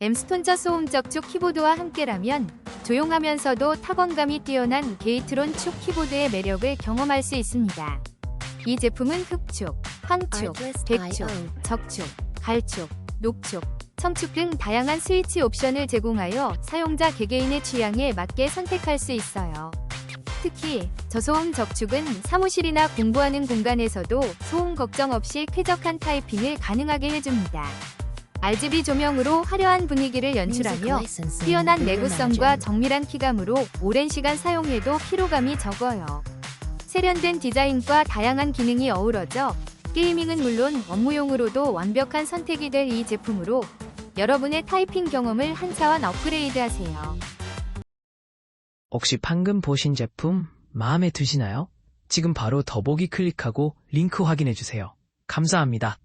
엠스톤저 소음적 축 키보드와 함께라면 조용하면서도 타건감이 뛰어난 게이트론 축 키보드의 매력을 경험할 수 있습니다. 이 제품은 흑축, 황축, 백축, 적축, 갈축, 녹축, 청축 등 다양한 스위치 옵션을 제공하여 사용자 개개인의 취향에 맞게 선택할 수 있어요. 특히 저소음 적축은 사무실이나 공부하는 공간에서도 소음 걱정 없이 쾌적한 타이핑을 가능하게 해줍니다. RGB 조명으로 화려한 분위기를 연출하며 뛰어난 내구성과 정밀한 키감으로 오랜 시간 사용해도 피로감이 적어요. 세련된 디자인과 다양한 기능이 어우러져 게이밍은 물론 업무용으로도 완벽한 선택이 될 이 제품으로 여러분의 타이핑 경험을 한 차원 업그레이드 하세요. 혹시 방금 보신 제품 마음에 드시나요? 지금 바로 더보기 클릭하고 링크 확인해 주세요. 감사합니다.